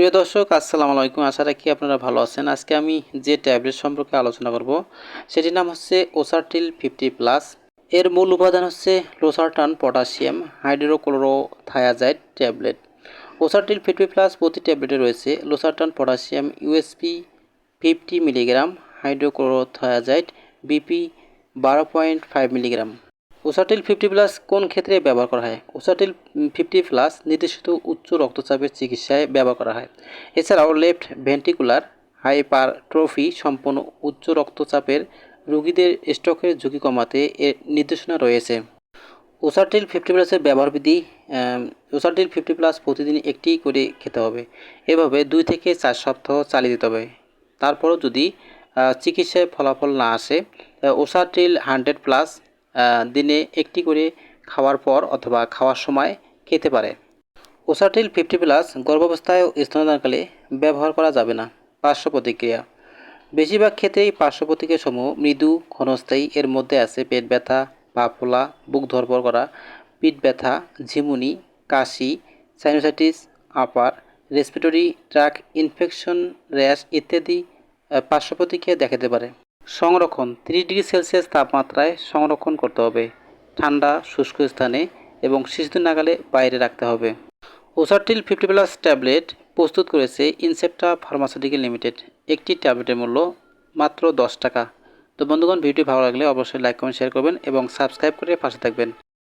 প্রিয় দর্শক, আসসালামু আলাইকুম। আশা রাখি আপনারা ভালো আছেন। আজকে আমি যে ট্যাবলেট সম্পর্কে আলোচনা করব, সেটির নাম হচ্ছে ওসারটিল ফিফটি প্লাস। এর মূল উপাদান হচ্ছে losartan potassium hydrochlorothiazide tablet. Osartil fifty plus প্রতি ট্যাবলেটে রয়েছে losartan potassium USP fifty milligram, hydrochlorothiazide BP বারো point five milligram. Osartil fifty plus কোন ক্ষেত্রে ব্যবহার করা হয়? ওসাটিল ফিফটি প্লাস নির্দেশিত উচ্চ রক্তচাপের চিকিৎসায় ব্যবহার করা হয়। এছাড়াও লেফট ভেন্ট্রিকুলার হাইপারট্রফি সম্পন্ন উচ্চ রক্তচাপের রোগীদের স্ট্রোকের ঝুঁকি কমাতে এর নির্দেশনা রয়েছে। ওসাটিল ফিফটি প্লাসের ব্যবহার বিধি ওসাটিল ফিফটি প্লাস প্রতিদিন একটি করে খেতে হবে। এভাবে দুই থেকে চার সপ্তাহ চালিয়ে দিতে হবে। তারপরও যদি চিকিৎসায় ফলাফল না আসে ওসাটিল হান্ড্রেড প্লাস দিনে একটি করে খাওয়ার পর অথবা খাওয়ার সময় খেতে পারে। ওসাটিল ফিফটি প্লাস গর্ভাবস্থায় ও স্তনদানকালে ব্যবহার করা যাবে না। পার্শ্ব প্রতিক্রিয়া। বেশিরভাগ ক্ষেত্রেই পার্শ্ব প্রতিক্রিয়া সমূহ মৃদু, ক্ষণস্থায়ী, এর মধ্যে আছে পেট ব্যথা, পা ফোলা, বুক ধরপর করা, পিঠ ব্যথা, ঝিমুনি, কাশি sinusitis upper respiratory tract infection rash ইত্যাদি পার্শ্ব প্রতিক্রিয়া দেখাতে পারে। সংরক্ষণ, তিরিশ ডিগ্রি সেলসিয়াস তাপমাত্রায় সংরক্ষণ করতে হবে। ঠান্ডা, শুষ্ক স্থানে এবং শিশুদের নাগালে বাইরে রাখতে হবে। ওসারটিল ফিফটি প্লাস ট্যাবলেট প্রস্তুত করেছে ইনসেপ্টা ফার্মাসিউটিক্যাল লিমিটেড। একটি ট্যাবলেটের মূল্য মাত্র দশ টাকা। তো বন্ধুগণ, ভিডিওটি ভালো লাগলে অবশ্যই লাইক, কমেন্ট, শেয়ার করবেন এবং সাবস্ক্রাইব করে পাশে থাকবেন।